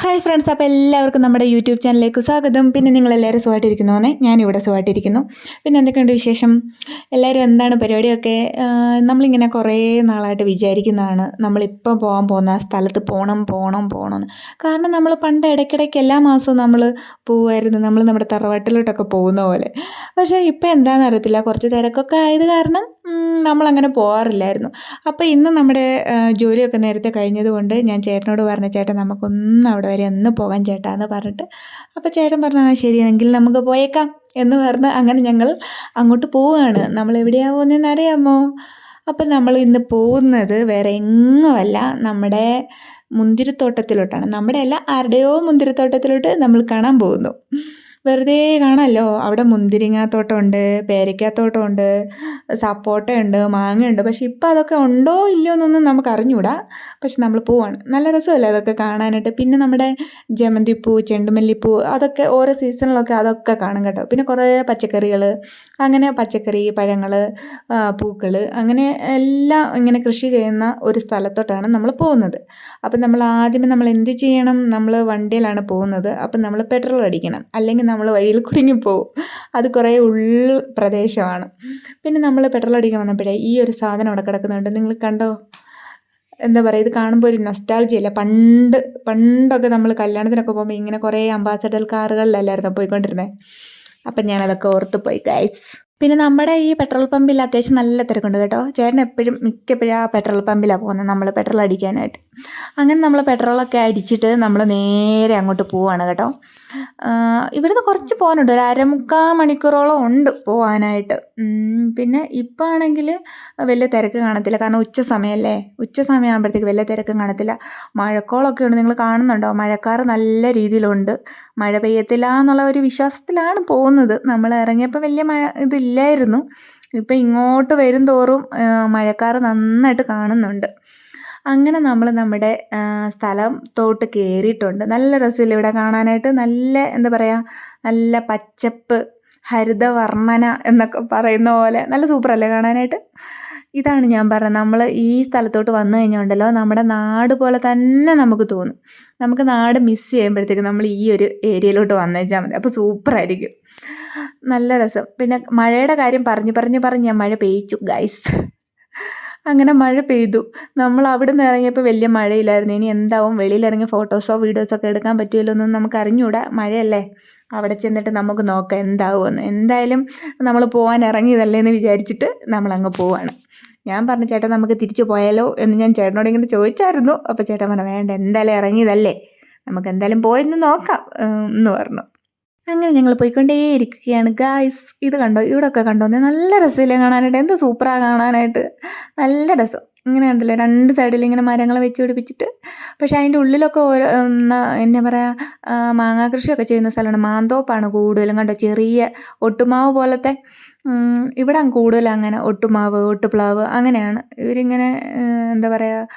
Hi friends അപ്പോൾ എല്ലാവർക്കും നമ്മുടെ യൂട്യൂബ് ചാനലിലേക്ക് സ്വാഗതം. പിന്നെ നിങ്ങളെല്ലാവരും സുഖമായിട്ടിരിക്കുന്നു സുഖമായിട്ടിരിക്കുന്നോന്നെ ഞാനിവിടെ സുഖമായിട്ടിരിക്കുന്നു. പിന്നെ എന്തൊക്കെയുണ്ട് വിശേഷം? എല്ലാവരും എന്താണ് പരിപാടിയൊക്കെ? നമ്മളിങ്ങനെ കുറേ നാളായിട്ട് വിചാരിക്കുന്നതാണ് നമ്മളിപ്പോൾ പോകാൻ പോകുന്ന ആ സ്ഥലത്ത് പോകണം പോകണം പോകണം എന്ന്. കാരണം നമ്മൾ പണ്ട് ഇടയ്ക്കിടയ്ക്ക് എല്ലാ മാസവും നമ്മൾ പോകുമായിരുന്നു നമ്മൾ നമ്മുടെ തറവാട്ടിലോട്ടൊക്കെ പോകുന്ന പോലെ. പക്ഷേ ഇപ്പോൾ എന്താണെന്ന് അറിയത്തില്ല. കുറച്ച് തിരക്കൊക്കെ ആയത് കാരണം നമ്മളങ്ങനെ പോകാറില്ലായിരുന്നു അപ്പോൾ ഇന്ന് നമ്മുടെ ജോലിയൊക്കെ നേരത്തെ കഴിഞ്ഞതുകൊണ്ട് ഞാൻ ചേട്ടനോട് പറഞ്ഞു ചേട്ടൻ നമുക്കൊന്ന് അവിടെ വരെ ഒന്ന് പോകാൻ ചേട്ടാ എന്ന് പറഞ്ഞിട്ട്. അപ്പോൾ ചേട്ടൻ പറഞ്ഞു ആ ശരി എങ്കിൽ നമുക്ക് പോയേക്കാം. എന്ന് പറഞ്ഞ് അങ്ങനെ ഞങ്ങൾ അങ്ങോട്ട് പോവുകയാണ് നമ്മൾ എവിടെയാണ് പോകുന്നതെന്ന് അറിയാമോ? അപ്പം നമ്മൾ ഇന്ന് പോകുന്നത് വേറെ എങ്ങുമല്ല നമ്മുടെ മുന്തിരിത്തോട്ടത്തിലോട്ടാണ്. നമ്മുടെ അല്ല ആരുടെയോ മുന്തിരിത്തോട്ടത്തിലോട്ട് നമ്മൾ കാണാൻ പോകുന്നു. വെറുതെ കാണാമല്ലോ അവിടെ മുന്തിരിങ്ങാത്തോട്ടമുണ്ട് പേരയ്ക്കാത്തോട്ടമുണ്ട് സപ്പോട്ടയുണ്ട് മാങ്ങയുണ്ട്. പക്ഷെ ഇപ്പം അതൊക്കെ ഉണ്ടോ ഇല്ലയോ എന്നൊന്നും നമുക്ക് അറിഞ്ഞൂടാ പക്ഷെ നമ്മൾ പോവാണ്. നല്ല രസമല്ലേ അതൊക്കെ കാണാനായിട്ട്. പിന്നെ നമ്മുടെ ജമന്തിപ്പൂ ചെണ്ടുമല്ലിപ്പൂ അതൊക്കെ ഓരോ സീസണിലൊക്കെ അതൊക്കെ കാണും കേട്ടോ. പിന്നെ കുറേ പച്ചക്കറികൾ അങ്ങനെ പച്ചക്കറി പഴങ്ങൾ പൂക്കൾ അങ്ങനെ എല്ലാം ഇങ്ങനെ കൃഷി ചെയ്യുന്ന ഒരു സ്ഥലത്തോട്ടാണ് നമ്മൾ പോകുന്നത്. അപ്പം നമ്മൾ ആദ്യമേ നമ്മൾ എന്ത് ചെയ്യണം? നമ്മൾ വണ്ടിയിലാണ് പോകുന്നത്. അപ്പം നമ്മൾ പെട്രോൾ അടിക്കണം. അല്ലെങ്കിൽ നമ്മൾ വഴിയിൽ കുടുങ്ങിപ്പോവും അത് കുറേ ഉൾ പ്രദേശമാണ്. പിന്നെ നമ്മൾ പെട്രോൾ അടിക്കാൻ വന്നപ്പോഴേ ഈ ഒരു സാധനം അവിടെ കിടക്കുന്നുണ്ട്. നിങ്ങൾ കണ്ടോ? എന്താ പറയുക ഇത് കാണുമ്പോൾ ഒരു നൊസ്റ്റാൾജിയല്ല പണ്ട് പണ്ടൊക്കെ നമ്മൾ കല്യാണത്തിനൊക്കെ പോകുമ്പോൾ ഇങ്ങനെ കുറേ അംബാസഡർ കാറുകളിലല്ലായിരുന്നു പോയിക്കൊണ്ടിരുന്നത് അപ്പം ഞാനതൊക്കെ ഓർത്ത് പോയി ഗൈസ് പിന്നെ നമ്മുടെ ഈ പെട്രോൾ പമ്പിൽ അത്യാവശ്യം നല്ല തിരക്കുണ്ട് കേട്ടോ. ചേട്ടൻ എപ്പോഴും മിക്കപ്പോഴും ആ പെട്രോൾ പമ്പിലാണ് പോകുന്നത് നമ്മൾ പെട്രോൾ അടിക്കാനായിട്ട്. അങ്ങനെ നമ്മൾ പെട്രോളൊക്കെ അടിച്ചിട്ട് നമ്മൾ നേരെ അങ്ങോട്ട് പോവാണ് കേട്ടോ. ഇവിടുന്ന് കുറച്ച് പോകാനുണ്ട്. ഒരു അരമുക്കാൽ മണിക്കൂറോളം ഉണ്ട് പോകാനായിട്ട് പിന്നെ ഇപ്പം ആണെങ്കിൽ വലിയ തിരക്ക് കാണത്തില്ല. കാരണം ഉച്ച സമയമല്ലേ ഉച്ച സമയമാകുമ്പോഴത്തേക്ക് വലിയ തിരക്കും കാണത്തില്ല. മഴക്കോളൊക്കെ ഉണ്ട്. നിങ്ങൾ കാണുന്നുണ്ടോ? മഴക്കാറ് നല്ല രീതിയിലുണ്ട്. മഴ പെയ്യത്തില്ല എന്നുള്ള ഒരു വിശ്വാസത്തിലാണ് പോകുന്നത്. നമ്മൾ ഇറങ്ങിയപ്പോൾ വലിയ മഴ ഇതില്ലായിരുന്നു. ഇപ്പം ഇങ്ങോട്ട് വരും തോറും മഴക്കാർ നന്നായിട്ട് കാണുന്നുണ്ട്. അങ്ങനെ നമ്മൾ നമ്മുടെ സ്ഥലം തോട്ട് കയറിയിട്ടുണ്ട് നല്ല രസമില്ല ഇവിടെ കാണാനായിട്ട്? നല്ല എന്താ പറയുക നല്ല പച്ചപ്പ് ഹരിതവർണന എന്നൊക്കെ പറയുന്ന പോലെ. നല്ല സൂപ്പറല്ലേ കാണാനായിട്ട്? ഇതാണ് ഞാൻ പറഞ്ഞത്. നമ്മൾ ഈ സ്ഥലത്തോട്ട് വന്നു കഴിഞ്ഞാൽ ഉണ്ടല്ലോ നമ്മുടെ നാട് പോലെ തന്നെ നമുക്ക് തോന്നും. നമുക്ക് നാട് മിസ് ചെയ്യുമ്പോഴത്തേക്കും നമ്മൾ ഈ ഒരു ഏരിയയിലോട്ട് വന്നു വന്നേച്ചാൽ മതി. അപ്പോൾ സൂപ്പറായിരിക്കും. നല്ല രസം. പിന്നെ മഴയുടെ കാര്യം പറഞ്ഞ് പറഞ്ഞ് പറഞ്ഞ് ഞാൻ മഴ പെയ്ച്ചു ഗൈസ് അങ്ങനെ മഴ പെയ്തു. നമ്മൾ അവിടെ നിന്ന് ഇറങ്ങിയപ്പോൾ വലിയ മഴയില്ലായിരുന്നു. ഇനി എന്താവും? വെളിയിലിറങ്ങി ഫോട്ടോസോ വീഡിയോസോ ഒക്കെ എടുക്കാൻ പറ്റുമല്ലോ എന്നൊന്നും നമുക്ക് അറിഞ്ഞൂടാ. മഴയല്ലേ? അവിടെ ചെന്നിട്ട് നമുക്ക് നോക്കാം എന്താവുമെന്ന്. എന്തായാലും നമ്മൾ പോകാൻ ഇറങ്ങിയതല്ലേ എന്ന് വിചാരിച്ചിട്ട് നമ്മളങ്ങ് പോവാണ്. ഞാൻ പറഞ്ഞു ചേട്ടാ നമുക്ക് തിരിച്ചു പോയാലോ? എന്ന് ഞാൻ ചേട്ടനോട് ഇങ്ങനെ ചോദിച്ചായിരുന്നു. അപ്പോൾ ചേട്ടൻ പറഞ്ഞു വേണ്ട എന്തായാലും ഇറങ്ങിയതല്ലേ? നമുക്ക് എന്തായാലും പോയെന്ന് നോക്കാം എന്ന് പറഞ്ഞു. അങ്ങനെ ഞങ്ങൾ പോയിക്കൊണ്ടേയിരിക്കുകയാണ്. ഗായ്സ് ഇത് കണ്ടോ? ഇവിടെയൊക്കെ കണ്ടോ? നല്ല രസമില്ലേ കാണാനായിട്ട്? എന്ത് സൂപ്പറാണ് കാണാനായിട്ട്? നല്ല രസം. ഇങ്ങനെ ഉണ്ടല്ലേ രണ്ട് സൈഡിൽ ഇങ്ങനെ മരങ്ങൾ വെച്ച് പിടിപ്പിച്ചിട്ട്. പക്ഷേ അതിന്റെ ഉള്ളിലൊക്കെ ഓരോ എന്നാ പറയുക മാങ്ങാ കൃഷിയൊക്കെ ചെയ്യുന്ന സ്ഥലമാണ്. മാന്തോപ്പാണ് കൂടുതലും കണ്ടോ? ചെറിയ ഒട്ടുമാവ് പോലത്തെ ഇവിടെ കൂടുതൽ അങ്ങനെ ഒട്ടുമാവ് ഒട്ടുപ്ലാവ് അങ്ങനെയാണ്. ഇവരിങ്ങനെ എന്താ പറയുക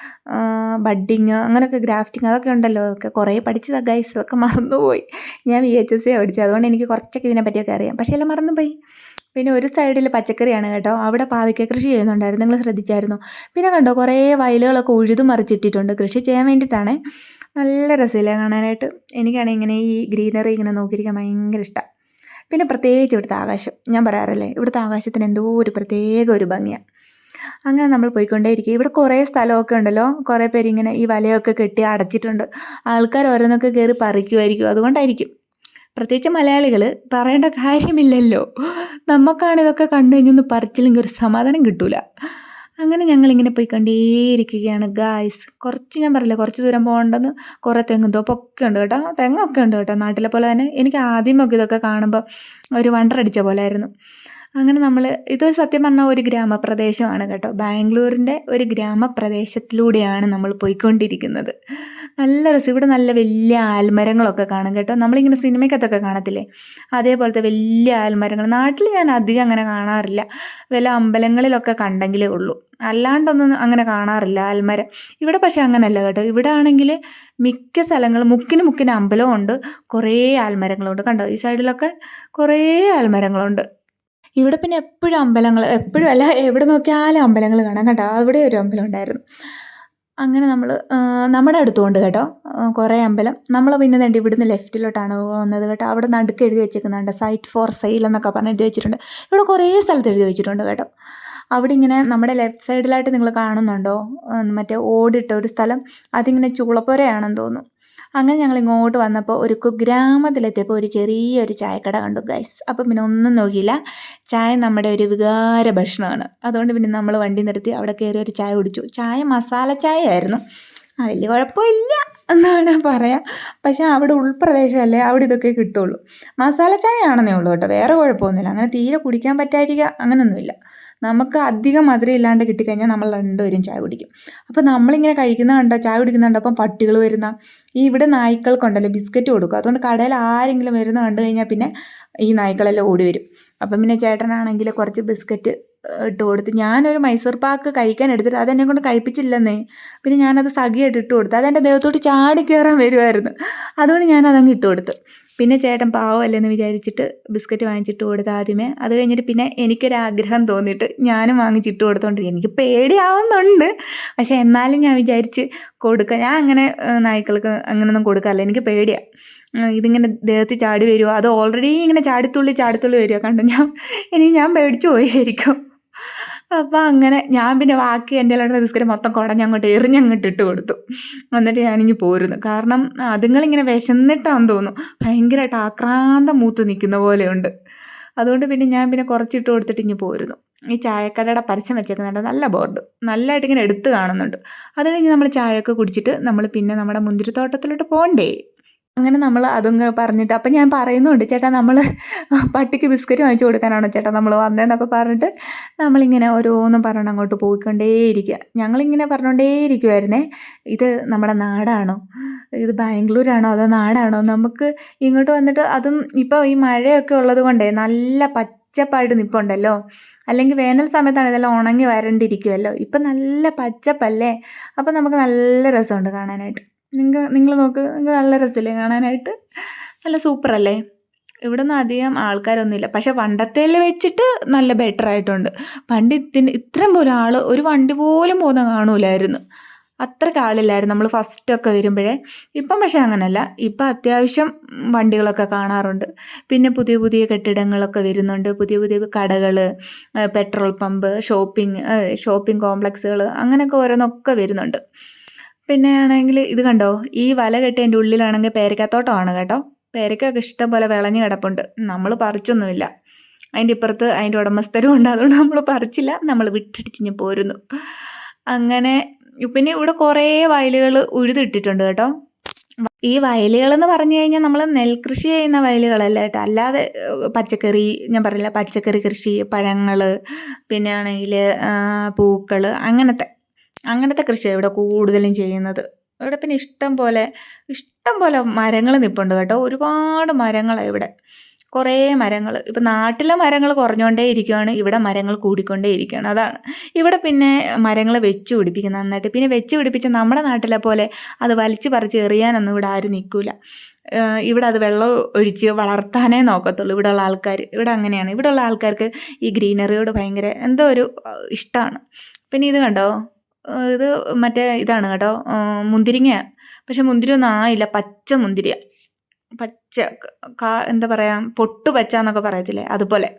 ബഡ്ഡിങ് അങ്ങനെയൊക്കെ ഗ്രാഫ്റ്റിങ് അതൊക്കെ ഉണ്ടല്ലോ. അതൊക്കെ കുറേ പഠിച്ചതാണ് ഗൈസ് അതൊക്കെ മറന്നുപോയി. ഞാൻ വി എച്ച് എസ് സി പഠിച്ചത്. അതുകൊണ്ട് എനിക്ക് കുറച്ചൊക്കെ ഇതിനെ പറ്റിയൊക്കെ അറിയാം. പക്ഷേ എല്ലാം മറന്നുപോയി. പിന്നെ ഒരു സൈഡിൽ പച്ചക്കറിയാണ് കേട്ടോ. അവിടെ പാവയ്ക്ക കൃഷി ചെയ്യുന്നുണ്ടായിരുന്നു. നിങ്ങൾ ശ്രദ്ധിച്ചായിരുന്നു? പിന്നെ കണ്ടോ കുറേ വയലുകളൊക്കെ ഉഴുതു മറിച്ചിട്ടിട്ടുണ്ട്. കൃഷി ചെയ്യാൻ വേണ്ടിയിട്ടാണ്. നല്ല രസമില്ല കാണാനായിട്ട്. എനിക്കാണെങ്കിൽ ഇങ്ങനെ ഈ ഗ്രീനറി ഇങ്ങനെ നോക്കിയിരിക്കാൻ ഭയങ്കര ഇഷ്ടമാണ് പിന്നെ പ്രത്യേകിച്ച് ഇവിടുത്തെ ആകാശം. ഞാൻ പറയാറല്ലേ ഇവിടുത്തെ ആകാശത്തിന് എന്തോ ഒരു പ്രത്യേക ഒരു ഭംഗിയാണ് അങ്ങനെ നമ്മൾ പോയിക്കൊണ്ടേയിരിക്കും. ഇവിടെ കുറേ സ്ഥലമൊക്കെ ഉണ്ടല്ലോ. കുറേ പേര് ഇങ്ങനെ ഈ വലയൊക്കെ കെട്ടി അടച്ചിട്ടുണ്ട്. ആൾക്കാർ ഓരോന്നൊക്കെ കയറി പറിക്കുമായിരിക്കും അതുകൊണ്ടായിരിക്കും. പ്രത്യേകിച്ച് മലയാളികൾ പറയേണ്ട കാര്യമില്ലല്ലോ. നമുക്കാണിതൊക്കെ കണ്ടു കഴിഞ്ഞൊന്ന് പറിച്ചില്ലെങ്കിൽ ഒരു സമാധാനം കിട്ടൂല. അങ്ങനെ ഞങ്ങളിങ്ങനെ പോയിക്കൊണ്ടേയിരിക്കുകയാണ്. ഗായ്സ് കുറച്ച് ഞാൻ പറയില്ല കുറച്ച് ദൂരം പോകേണ്ടെന്ന് കുറേ തെങ്ങും തോപ്പൊക്കെ ഉണ്ട് കേട്ടോ. തെങ്ങൊക്കെ ഉണ്ട് കേട്ടോ. നാട്ടിലെ പോലെ തന്നെ എനിക്ക് ആദ്യമൊക്കെ ഇതൊക്കെ കാണുമ്പോൾ ഒരു വണ്ടർ അടിച്ച പോലെ ആയിരുന്നു. അങ്ങനെ നമ്മൾ ഇത് സത്യം പറഞ്ഞാൽ ഒരു ഗ്രാമപ്രദേശമാണ് കേട്ടോ. ബാംഗ്ലൂരിന്റെ ഒരു ഗ്രാമപ്രദേശത്തിലൂടെയാണ് നമ്മൾ പോയിക്കൊണ്ടിരിക്കുന്നത്. നല്ല രസം ഇവിടെ നല്ല വലിയ ആൽമരങ്ങളൊക്കെ കാണും കേട്ടോ. നമ്മളിങ്ങനെ സിനിമയ്ക്കകത്തൊക്കെ കാണത്തില്ലേ? അതേപോലത്തെ വലിയ ആൽമരങ്ങൾ. നാട്ടിൽ ഞാൻ അധികം അങ്ങനെ കാണാറില്ല. വല്ല അമ്പലങ്ങളിലൊക്കെ കണ്ടെങ്കിലേ ഉള്ളൂ. അല്ലാണ്ടൊന്നും അങ്ങനെ കാണാറില്ല ആൽമരം. ഇവിടെ പക്ഷേ അങ്ങനെയല്ല കേട്ടോ. ഇവിടെ ആണെങ്കിൽ മിക്ക സ്ഥലങ്ങളും മുക്കിന് മുക്കിന് അമ്പലവും ഉണ്ട് കുറേ ആൽമരങ്ങളുണ്ട്. കണ്ടോ? ഈ സൈഡിലൊക്കെ കുറേ ആൽമരങ്ങളുണ്ട്. ഇവിടെ പിന്നെ എപ്പോഴും അമ്പലങ്ങൾ എപ്പോഴും അല്ല എവിടെ നോക്കിയാലും അമ്പലങ്ങൾ കാണാം കേട്ടോ. അവിടെ ഒരു അമ്പലം ഉണ്ടായിരുന്നു. അങ്ങനെ നമ്മൾ നമ്മുടെ അടുത്തുകൊണ്ട് കേട്ടോ കുറേ അമ്പലം. നമ്മൾ പിന്നെ തേണ്ടി ഇവിടുന്ന് ലെഫ്റ്റിലോട്ടാണ് വന്നത് കേട്ടോ. അവിടെ നടുക്ക് എഴുതി വെച്ചേക്കുന്നുണ്ട് സൈറ്റ് ഫോർ സെയിൽ എന്നൊക്കെ പറഞ്ഞ് എഴുതി വെച്ചിട്ടുണ്ട്. ഇവിടെ കുറേ സ്ഥലത്ത് എഴുതി വെച്ചിട്ടുണ്ട് കേട്ടോ. അവിടെ ഇങ്ങനെ നമ്മുടെ ലെഫ്റ്റ് സൈഡിലായിട്ട് നിങ്ങൾ കാണുന്നുണ്ടോ? മറ്റേ ഓടിട്ട ഒരു സ്ഥലം അതിങ്ങനെ ചൂളപ്പുരയാണെന്ന് തോന്നുന്നു. അങ്ങനെ ഞങ്ങൾ ഇങ്ങോട്ട് വന്നപ്പോൾ ഒരു കുഗ്രാമത്തിലെത്തിയപ്പോൾ ഒരു ചെറിയൊരു ചായക്കട കണ്ടു ഗൈസ് അപ്പം പിന്നെ ഒന്നും നോക്കിയില്ല. ചായ നമ്മുടെ ഒരു വികാര ഭക്ഷണമാണ്. അതുകൊണ്ട് പിന്നെ നമ്മൾ വണ്ടി നിർത്തി അവിടെ കയറി ഒരു ചായ കുടിച്ചു. ചായ മസാല ചായ ആയിരുന്നു ആ വലിയ കുഴപ്പമില്ല എന്നാണ് പറയാം. പക്ഷേ അവിടെ ഉൾപ്രദേശമല്ലേ അവിടെ ഇതൊക്കെ കിട്ടുള്ളൂ. മസാല ചായ ആണെന്നേ ഉള്ളൂ കേട്ടോ. വേറെ കുഴപ്പമൊന്നുമില്ല. അങ്ങനെ തീരെ കുടിക്കാൻ പറ്റാതിരിക്കുക അങ്ങനെയൊന്നുമില്ല. നമുക്ക് അധികം മധുരം ഇല്ലാണ്ട് കിട്ടിക്കഴിഞ്ഞാൽ നമ്മൾ രണ്ടുപേരും ചായ കുടിക്കും. അപ്പോൾ നമ്മളിങ്ങനെ കഴിക്കുന്ന കണ്ട ചായ കുടിക്കുന്ന കണ്ടപ്പം പട്ടികൾ വരുന്ന ഈ ഇവിടെ നായ്ക്കൾക്കുണ്ടല്ലോ ബിസ്ക്കറ്റ് കൊടുക്കും. അതുകൊണ്ട് കടയിൽ ആരെങ്കിലും വരുന്ന കണ്ടു കഴിഞ്ഞാൽ പിന്നെ ഈ നായ്ക്കളെല്ലാം ഓടി വരും. അപ്പം പിന്നെ ചേട്ടനാണെങ്കിൽ കുറച്ച് ബിസ്ക്കറ്റ് ഇട്ട് കൊടുത്ത് ഞാനൊരു മൈസൂർ പാക്ക് കഴിക്കാൻ എടുത്തിട്ട് അതെന്നെ കൊണ്ട് കഴിപ്പിച്ചില്ലെന്നേ. പിന്നെ ഞാനത് സഖിയായിട്ട് ഇട്ട് കൊടുത്തു അതെന്റെ ദേഹത്തോട്ട് ചാടി കയറാൻ വരുമായിരുന്നു അതുകൊണ്ട് ഞാനതങ്ങ് ഇട്ട് കൊടുത്തു. പിന്നെ ചേട്ടൻ പാവമല്ലെന്ന് വിചാരിച്ചിട്ട് ബിസ്ക്കറ്റ് വാങ്ങിച്ചിട്ട് കൊടുത്ത് ആദ്യമേ. അത് കഴിഞ്ഞിട്ട് പിന്നെ എനിക്കൊരാഗ്രഹം തോന്നിയിട്ട് ഞാനും വാങ്ങിച്ചിട്ട് കൊടുത്തോണ്ടിരിക്കും എനിക്ക് പേടിയാവുന്നുണ്ട്. പക്ഷെ എന്നാലും ഞാൻ വിചാരിച്ച് കൊടുക്കുക ഞാൻ അങ്ങനെ നായ്ക്കൾക്ക് അങ്ങനെയൊന്നും കൊടുക്കാറില്ല. എനിക്ക് പേടിയാണ് ഇതിങ്ങനെ ദേഹത്ത് ചാടി വരുമോ അത് ഓൾറെഡി ഇങ്ങനെ ചാടിത്തുള്ളി ചാടിത്തുള്ളി വരിക കണ്ടു? ഞാൻ ഇനി ഞാൻ പേടിച്ചു പോയി ശരിക്കും. അപ്പോൾ അങ്ങനെ ഞാൻ പിന്നെ ബാക്കി എന്റെ എല്ലാവരുടെ ബിസ്ക്കറ്റ് മൊത്തം കുടഞ്ഞ് അങ്ങോട്ട് എറിഞ്ഞങ്ങോട്ട് ഇട്ട് കൊടുത്തു. എന്നിട്ട് ഞാനിങ്ങ് പോരുന്നു. കാരണം അതുങ്ങളിങ്ങനെ വിശന്നിട്ടാന്ന് തോന്നുന്നു. ഭയങ്കരമായിട്ട് ആക്രാന്തം മൂത്ത് നിൽക്കുന്ന പോലെയുണ്ട്. അതുകൊണ്ട് പിന്നെ ഞാൻ പിന്നെ കുറച്ചിട്ട് കൊടുത്തിട്ട് ഇങ്ങ് പോരുന്നു. ഈ ചായക്കടയുടെ പരസ്യം വെച്ചേക്കുന്നുണ്ട്. നല്ല ബോർഡ് നല്ലതായിട്ട് ഇങ്ങനെ എടുത്ത് കാണുന്നുണ്ട്. അത് കഴിഞ്ഞ് നമ്മൾ ചായയൊക്കെ കുടിച്ചിട്ട് നമ്മൾ പിന്നെ നമ്മുടെ മുന്തിരിത്തോട്ടത്തിലോട്ട് പോകണ്ടേ അങ്ങനെ നമ്മൾ അതും പറഞ്ഞിട്ട് അപ്പം ഞാൻ പറയുന്നുണ്ട് ചേട്ടാ നമ്മൾ പട്ടിക്ക് ബിസ്ക്കറ്റ് വാങ്ങിച്ചു കൊടുക്കാനാണോ ചേട്ടാ നമ്മൾ വന്നതെന്നൊക്കെ പറഞ്ഞിട്ട് നമ്മളിങ്ങനെ ഓരോന്നും പറഞ്ഞ് അങ്ങോട്ട് പോയിക്കൊണ്ടേയിരിക്കുക ഞങ്ങളിങ്ങനെ പറഞ്ഞുകൊണ്ടേയിരിക്കുമായിരുന്നേ ഇത് നമ്മുടെ നാടാണോ? ഇത് ബാംഗ്ലൂരാണോ അതോ നാടാണോ? നമുക്ക് ഇങ്ങോട്ട് വന്നിട്ട് അതും ഇപ്പോൾ ഈ മഴയൊക്കെ ഉള്ളത് കൊണ്ടേ നല്ല പച്ചപ്പായിട്ട് നിൽപ്പുണ്ടല്ലോ അല്ലെങ്കിൽ വേനൽ സമയത്താണ് ഇതെല്ലാം ഉണങ്ങി വരണ്ടിരിക്കുമല്ലോ ഇപ്പം നല്ല പച്ചപ്പല്ലേ? അപ്പം നമുക്ക് നല്ല രസമുണ്ട് കാണാനായിട്ട്. നിങ്ങൾ നിങ്ങൾ നോക്ക് നിങ്ങൾക്ക് നല്ല രസമില്ലേ കാണാനായിട്ട്? നല്ല സൂപ്പറല്ലേ? ഇവിടെ നിന്ന് അധികം ആൾക്കാരൊന്നുമില്ല. പക്ഷെ പണ്ടത്തേൽ വെച്ചിട്ട് നല്ല ബെറ്റർ ആയിട്ടുണ്ട്. പണ്ട് ഇതിന് ഇത്രയും പോലും ആൾ ഒരു വണ്ടി പോലും പോകുന്ന കാണൂലായിരുന്നു. അത്രയ്ക്ക് ആളില്ലായിരുന്നു. നമ്മൾ ഫസ്റ്റൊക്കെ വരുമ്പോഴേ. ഇപ്പം പക്ഷേ അങ്ങനല്ല. ഇപ്പം അത്യാവശ്യം വണ്ടികളൊക്കെ കാണാറുണ്ട്. പിന്നെ പുതിയ പുതിയ കെട്ടിടങ്ങളൊക്കെ വരുന്നുണ്ട്. പുതിയ പുതിയ കടകൾ പെട്രോൾ പമ്പ് ഷോപ്പിംഗ് ഷോപ്പിംഗ് കോംപ്ലക്സുകൾ അങ്ങനെയൊക്കെ ഓരോന്നൊക്കെ വരുന്നുണ്ട്. പിന്നെ ആണെങ്കിൽ ഇത് കണ്ടോ? ഈ വല കെട്ടിയതിന്റെ ഉള്ളിലാണെങ്കിൽ പേരക്കത്തോട്ടമാണ് കേട്ടോ. പേരക്കൊക്കെ ഇഷ്ടം പോലെ വിളഞ്ഞ് കിടപ്പുണ്ട്. നമ്മൾ പറിച്ചൊന്നുമില്ല. അതിന്റെ ഇപ്പുറത്ത് അതിന്റെ ഉടമസ്ഥരും ഉണ്ട്. അതുകൊണ്ട് നമ്മൾ പറിച്ചില്ല. നമ്മൾ വിട്ടടിച്ചിഞ്ഞ് പോരുന്നു. അങ്ങനെ പിന്നെ ഇവിടെ കുറേ വയലുകൾ ഉഴുതിട്ടിട്ടുണ്ട് കേട്ടോ. ഈ വയലുകൾ എന്ന് പറഞ്ഞു കഴിഞ്ഞാൽ നമ്മൾ നെൽകൃഷി ചെയ്യുന്ന വയലുകളല്ല കേട്ടോ. അല്ലാതെ പച്ചക്കറി ഞാൻ പറയില്ല പച്ചക്കറി കൃഷി പഴങ്ങൾ പിന്നെ ആണെങ്കിൽ പൂക്കൾ അങ്ങനത്തെ അങ്ങനത്തെ കൃഷിയാണ് ഇവിടെ കൂടുതലും ചെയ്യുന്നത്. ഇവിടെ പിന്നെ ഇഷ്ടം പോലെ ഇഷ്ടം പോലെ മരങ്ങൾ നിൽപ്പുണ്ട് കേട്ടോ. ഒരുപാട് മരങ്ങളാണ് ഇവിടെ. കുറേ മരങ്ങൾ ഇപ്പം നാട്ടിലെ മരങ്ങൾ കുറഞ്ഞുകൊണ്ടേ ഇരിക്കുകയാണ് ഇവിടെ മരങ്ങൾ കൂടിക്കൊണ്ടേ ഇരിക്കുകയാണ് അതാണ്. ഇവിടെ പിന്നെ മരങ്ങൾ വെച്ച് പിടിപ്പിക്കും നന്നായിട്ട്. പിന്നെ വെച്ച് പിടിപ്പിച്ച നമ്മുടെ നാട്ടിലെ പോലെ അത് വലിച്ച് പറിച്ച് എറിയാനൊന്നും ഇവിടെ ആരും നിൽക്കില്ല ഇവിടെ അത് വെള്ളം ഒഴിച്ച് വളർത്താനേ നോക്കത്തുള്ളൂ ഇവിടെയുള്ള ആൾക്കാർ ഇവിടെ അങ്ങനെയാണ്. ഇവിടെയുള്ള ആൾക്കാർക്ക് ഈ ഗ്രീനറിയോട് ഭയങ്കര എന്തോ ഒരു ഇഷ്ടമാണ് പിന്നെ ഇത് കണ്ടോ? ഇത് മറ്റേ ഇതാണ് കേട്ടോ മുന്തിരിങ്ങ. പക്ഷെ മുന്തിരി ഒന്നും ആയില്ല പച്ച മുന്തിരിയ. പച്ച കാ എന്താ പറയുക പൊട്ടു പച്ച എന്നൊക്കെ പറയത്തില്ലേ അതുപോലെ.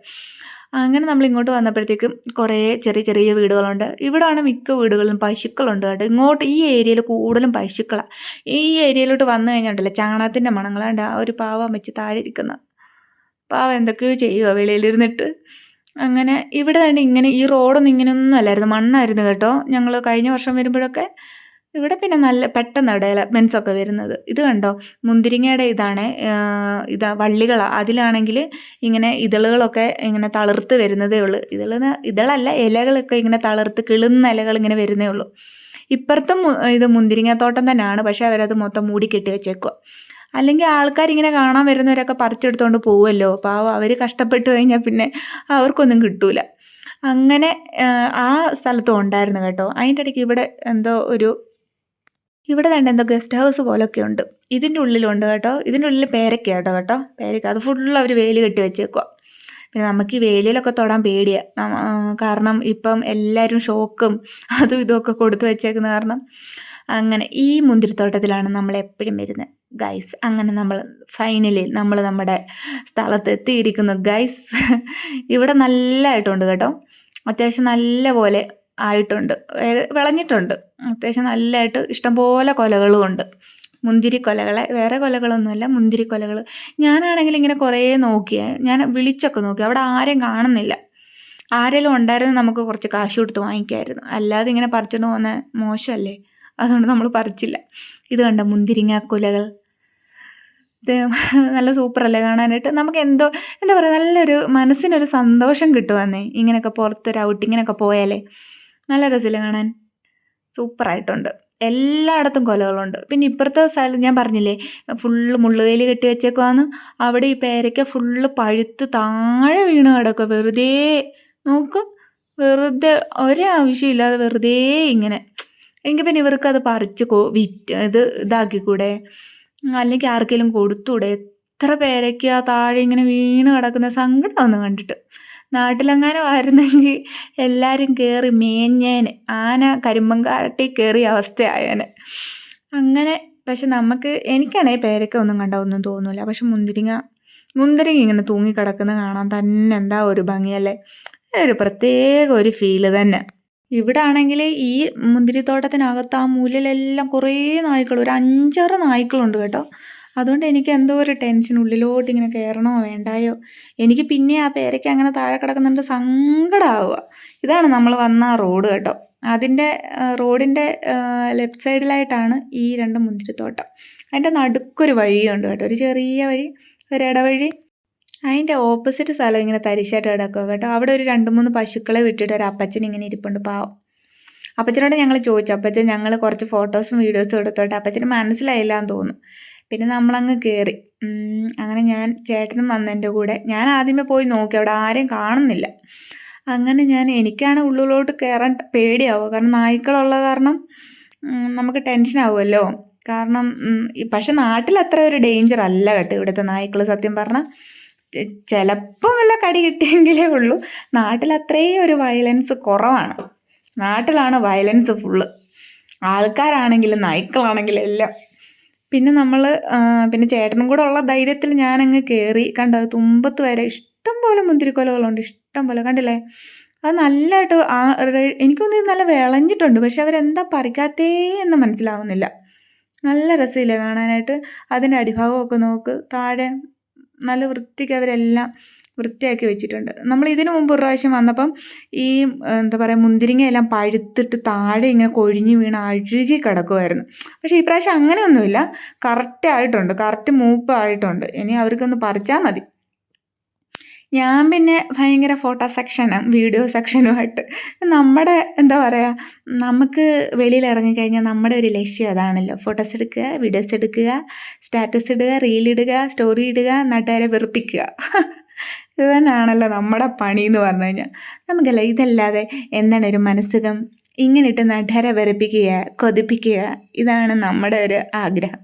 അങ്ങനെ നമ്മൾ ഇങ്ങോട്ട് വന്നപ്പോഴത്തേക്കും കുറേ ചെറിയ ചെറിയ വീടുകളുണ്ട്. ഇവിടാണ് മിക്ക വീടുകളിലും പശുക്കളുണ്ട് കേട്ടോ. ഇങ്ങോട്ട് ഈ ഏരിയയിൽ കൂടുതലും പശുക്കളാണ് ഈ ഏരിയയിലോട്ട് വന്നു കഴിഞ്ഞിട്ടുണ്ടല്ലോ ചാണകത്തിന്റെ മണങ്ങളാണ്ട് ആ ഒരു പാവം വെച്ച് താഴെ ഇരിക്കുന്ന പാവം എന്തൊക്കെയോ ചെയ്യുക വെളിയിലിരുന്നിട്ട്. അങ്ങനെ ഇവിടെ തന്നെ ഇങ്ങനെ ഈ റോഡൊന്നും ഇങ്ങനെയൊന്നും അല്ലായിരുന്നു. മണ്ണായിരുന്നു കേട്ടോ. ഞങ്ങൾ കഴിഞ്ഞ വർഷം വരുമ്പോഴൊക്കെ ഇവിടെ പിന്നെ നല്ല പെട്ടെന്ന് ഡെവലപ്മെന്റ്സ് ഒക്കെ വരുന്നത്. ഇത് കണ്ടോ? മുന്തിരിങ്ങയുടെ ഇതാണ് ഇതാ വള്ളികളാണ് അതിലാണെങ്കിൽ ഇങ്ങനെ ഇതളുകളൊക്കെ ഇങ്ങനെ തളിർത്ത് വരുന്നതേ ഉള്ളൂ. ഇതളെന്ന് ഇതളല്ല ഇലകളൊക്കെ ഇങ്ങനെ തളിർത്ത് കിളുന്ന ഇലകൾ ഇങ്ങനെ വരുന്നേ ഉള്ളൂ. ഇപ്പുറത്തും ഇത് മുന്തിരിങ്ങത്തോട്ടം തന്നെയാണ്. പക്ഷേ അവരത് മൊത്തം മൂടി കെട്ടി വെച്ചേക്കുക അല്ലെങ്കിൽ ആൾക്കാരിങ്ങനെ കാണാൻ വരുന്നവരൊക്കെ പറിച്ചെടുത്തോണ്ട് പോവുമല്ലോ പാവം അവർ കഷ്ടപ്പെട്ട് കഴിഞ്ഞാൽ പിന്നെ അവർക്കൊന്നും കിട്ടൂല. അങ്ങനെ ആ സ്ഥലത്തും ഉണ്ടായിരുന്നു കേട്ടോ. അതിന്റെ ഇടയ്ക്ക് ഇവിടെ എന്തോ ഒരു ഇവിടെ തന്നെ എന്തോ ഗസ്റ്റ് ഹൗസ് പോലൊക്കെ ഉണ്ട്. ഇതിന്റെ ഉള്ളിലുണ്ട് കേട്ടോ. ഇതിന്റെ ഉള്ളിൽ പേരക്ക കേട്ടോ കേട്ടോ. പേരക്ക. അത് ഫുള്ള് അവർ വേലി കെട്ടി വെച്ചേക്കുക പിന്നെ നമുക്ക് ഈ വേലിയിലൊക്കെ തൊടാൻ പേടിയാണ് കാരണം ഇപ്പം എല്ലാവരും ഷോക്കും അതും ഇതുമൊക്കെ കൊടുത്തു വെച്ചേക്കുന്ന കാരണം. അങ്ങനെ ഈ മുന്തിരിത്തോട്ടത്തിലാണ് നമ്മൾ എപ്പോഴും വരുന്നത് ഗൈസ് അങ്ങനെ നമ്മൾ ഫൈനലി നമ്മൾ നമ്മുടെ സ്ഥലത്ത് എത്തിയിരിക്കുന്നു ഗൈസ് ഇവിടെ നല്ലതായിട്ടുണ്ട് കേട്ടോ. അത്യാവശ്യം നല്ല പോലെ ആയിട്ടുണ്ട് വിളഞ്ഞിട്ടുണ്ട്. അത്യാവശ്യം നല്ലതായിട്ട് ഇഷ്ടംപോലെ കൊലകളും ഉണ്ട്. മുന്തിരി കൊലകളെ വേറെ കൊലകളൊന്നുമല്ല മുന്തിരി കൊലകൾ ഞാനാണെങ്കിൽ ഇങ്ങനെ കുറേ നോക്കിയാൽ ഞാൻ വിളിച്ചൊക്കെ നോക്കി. അവിടെ ആരെയും കാണുന്നില്ല. ആരെങ്കിലും ഉണ്ടായിരുന്നു നമുക്ക് കുറച്ച് കാശ് കൊടുത്ത് വാങ്ങിക്കായിരുന്നു. അല്ലാതെ ഇങ്ങനെ പറിച്ചുകൊണ്ട് പോകുന്ന മോശമല്ലേ? അതുകൊണ്ട് നമ്മൾ പറിച്ചില്ല. ഇത് കണ്ട മുന്തിരിങ്ങ കുലകൾ ഇത് നല്ല സൂപ്പറല്ലേ കാണാനായിട്ട്? നമുക്ക് എന്തോ എന്താ പറയുക നല്ലൊരു മനസ്സിനൊരു സന്തോഷം കിട്ടുമെന്നേ ഇങ്ങനെയൊക്കെ പുറത്തൊരു ഔട്ടിങ്ങിനൊക്കെ പോയാലേ. നല്ല രസമില്ല കാണാൻ. സൂപ്പറായിട്ടുണ്ട്. എല്ലായിടത്തും കൊലകളുണ്ട്. പിന്നെ ഇപ്പുറത്തെ സ്ഥലം ഞാൻ പറഞ്ഞില്ലേ ഫുള്ള് മുള്ളുവേലി കെട്ടി വെച്ചേക്കുവാന്ന്. അവിടെ ഈ പേരയ്ക്ക ഫുള്ള് പഴുത്ത് താഴെ വീണ് കിടക്കുക വെറുതെ നോക്ക് വെറുതെ ഒരാവശ്യമില്ലാതെ വെറുതെ ഇങ്ങനെ. എങ്കിൽ പിന്നെ ഇവർക്ക് അത് പറിച്ച് വിറ്റ് ഇത് ഇതാക്കിക്കൂടെ? അല്ലെങ്കിൽ ആർക്കെങ്കിലും കൊടുത്തൂടെ? എത്ര പേരൊക്കെയാ താഴെ ഇങ്ങനെ വീണ് കിടക്കുന്ന സങ്കടമൊന്ന് കണ്ടിട്ട്. നാട്ടിലെങ്ങാനും ആയിരുന്നെങ്കിൽ എല്ലാവരും കയറി മേഞ്ഞേന്. ആന കരിമ്പങ്കാട്ടി കയറിയ അവസ്ഥയായേനെ. അങ്ങനെ പക്ഷെ നമുക്ക് എനിക്കാണെങ്കിൽ പേരൊക്കെ ഒന്നും കണ്ട ഒന്നും തോന്നില്ല പക്ഷെ മുന്തിരിങ്ങ മുന്തിരിങ്ങ ഇങ്ങനെ തൂങ്ങിക്കിടക്കുന്ന കാണാൻ തന്നെ എന്താ ഒരു ഭംഗിയല്ലേ? ഒരു പ്രത്യേക ഒരു ഫീൽ തന്നെ. ഇവിടെ ആണെങ്കിൽ ഈ മുന്തിരിത്തോട്ടത്തിനകത്ത് ആ മൂലയിലെല്ലാം കുറേ നായ്ക്കൾ ഒരു അഞ്ചാറ് നായ്ക്കളുണ്ട് കേട്ടോ. അതുകൊണ്ട് എനിക്ക് എന്തോ ഒരു ടെൻഷൻ ഉള്ളിലോട്ട് ഇങ്ങനെ കയറണോ വേണ്ടായോ? എനിക്ക് പിന്നെ ആ പേരയ്ക്ക് അങ്ങനെ താഴെ കിടക്കുന്നുണ്ട് സങ്കടമാവുക ഇതാണ് നമ്മൾ വന്ന റോഡ് കേട്ടോ. അതിന്റെ റോഡിന്റെ ലെഫ്റ്റ് സൈഡിലായിട്ടാണ് ഈ രണ്ട് മുന്തിരിത്തോട്ടം. അതിന്റെ നടുക്കൊരു വഴിയുണ്ട് കേട്ടോ. ഒരു ചെറിയ വഴി ഒരു ഇടവഴി അതിന്റെ ഓപ്പോസിറ്റ് സ്ഥലം ഇങ്ങനെ തരിശായിട്ട് കിടക്കുക കേട്ടോ. അവിടെ ഒരു രണ്ട് മൂന്ന് പശുക്കളെ വിട്ടിട്ട് ഒരു അപ്പച്ചൻ ഇങ്ങനെ ഇരിപ്പുണ്ട് പാവം. അപ്പച്ചനോട് ഞങ്ങൾ ചോദിച്ചു അപ്പച്ചൻ ഞങ്ങൾ കുറച്ച് ഫോട്ടോസും വീഡിയോസും എടുത്തോട്ടെ? അപ്പച്ചന് മനസ്സിലായില്ല എന്ന് തോന്നുന്നു. പിന്നെ നമ്മളങ്ങ് കയറി അങ്ങനെ ഞാൻ ചേട്ടനും വന്നതിന്റെ കൂടെ. ഞാൻ ആദ്യമേ പോയി നോക്കി അവിടെ ആരെയും കാണുന്നില്ല. അങ്ങനെ ഞാൻ എനിക്കാണ് ഉള്ളിലോട്ട് കയറാൻ പേടിയാവുക. കാരണം നായ്ക്കളുള്ള കാരണം നമുക്ക് ടെൻഷൻ ആവുമല്ലോ. കാരണം പക്ഷെ നാട്ടിൽ അത്ര ഒരു ഡേഞ്ചർ അല്ല കേട്ടോ ഇവിടുത്തെ നായ്ക്കൾ സത്യം പറഞ്ഞാൽ ചിലപ്പോൾ വല്ല കടി കിട്ടിയെങ്കിലേ ഉള്ളൂ. നാട്ടിൽ അത്രയും ഒരു വയലൻസ് കുറവാണ്. നാട്ടിലാണ് വയലൻസ് ഫുള്ള് ആൾക്കാരാണെങ്കിലും നായ്ക്കളാണെങ്കിലും എല്ലാം. പിന്നെ നമ്മൾ പിന്നെ ചേട്ടനും കൂടെ ഉള്ള ധൈര്യത്തിൽ ഞാനങ്ങ് കയറി കണ്ടോ തുമ്പത്ത് വരെ ഇഷ്ടം പോലെ മുന്തിരിക്കൊലകളുണ്ട്. ഇഷ്ടം പോലെ. കണ്ടില്ലേ? അത് നല്ലതായിട്ട് ആ എനിക്കൊന്നും നല്ല വിളഞ്ഞിട്ടുണ്ട്. പക്ഷെ അവരെന്താ പറിക്കാത്തേ എന്ന് മനസ്സിലാവുന്നില്ല. നല്ല രസമില്ല കാണാനായിട്ട്? അതിന്റെ അടിഭാഗമൊക്കെ നോക്ക്. താഴെ നല്ല വൃത്തിക്ക് അവരെല്ലാം വൃത്തിയാക്കി വെച്ചിട്ടുണ്ട്. നമ്മൾ ഇതിനു മുമ്പ് ഒരു പ്രാവശ്യം വന്നപ്പം ഈ എന്താ പറയുക മുന്തിരിങ്ങയെല്ലാം പഴുത്തിട്ട് താഴെ ഇങ്ങനെ കൊഴിഞ്ഞു വീണ് അഴുകി കിടക്കുമായിരുന്നു പക്ഷേ ഈ പ്രാവശ്യം അങ്ങനെയൊന്നുമില്ല. കറക്റ്റ് ആയിട്ടുണ്ട്. കറക്റ്റ് മൂപ്പ് ആയിട്ടുണ്ട് ഇനി അവർക്കൊന്ന് പറിച്ചാൽ മതി. ഞാൻ പിന്നെ ഭയങ്കര ഫോട്ടോ സെക്ഷനും വീഡിയോ സെക്ഷനുമായിട്ട് നമ്മുടെ എന്താ പറയുക നമുക്ക് വെളിയിൽ ഇറങ്ങിക്കഴിഞ്ഞാൽ നമ്മുടെ ഒരു ലക്ഷ്യം അതാണല്ലോ. ഫോട്ടോസ് എടുക്കുക വീഡിയോസ് എടുക്കുക സ്റ്റാറ്റസ് ഇടുക റീൽ ഇടുക സ്റ്റോറി ഇടുക നാട്ടുകാരെ വെറുപ്പിക്കുക. ഇത് തന്നെയാണല്ലോ നമ്മുടെ പണി എന്ന് പറഞ്ഞു കഴിഞ്ഞാൽ. നമുക്കല്ല ഇതല്ലാതെ എന്താണ് ഒരു മനസ്സുഖം? ഇങ്ങനെ ഇട്ട് നാട്ടുകാരെ വെറുപ്പിക്കുക കൊതിപ്പിക്കുക ഇതാണ് നമ്മുടെ ഒരു ആഗ്രഹം.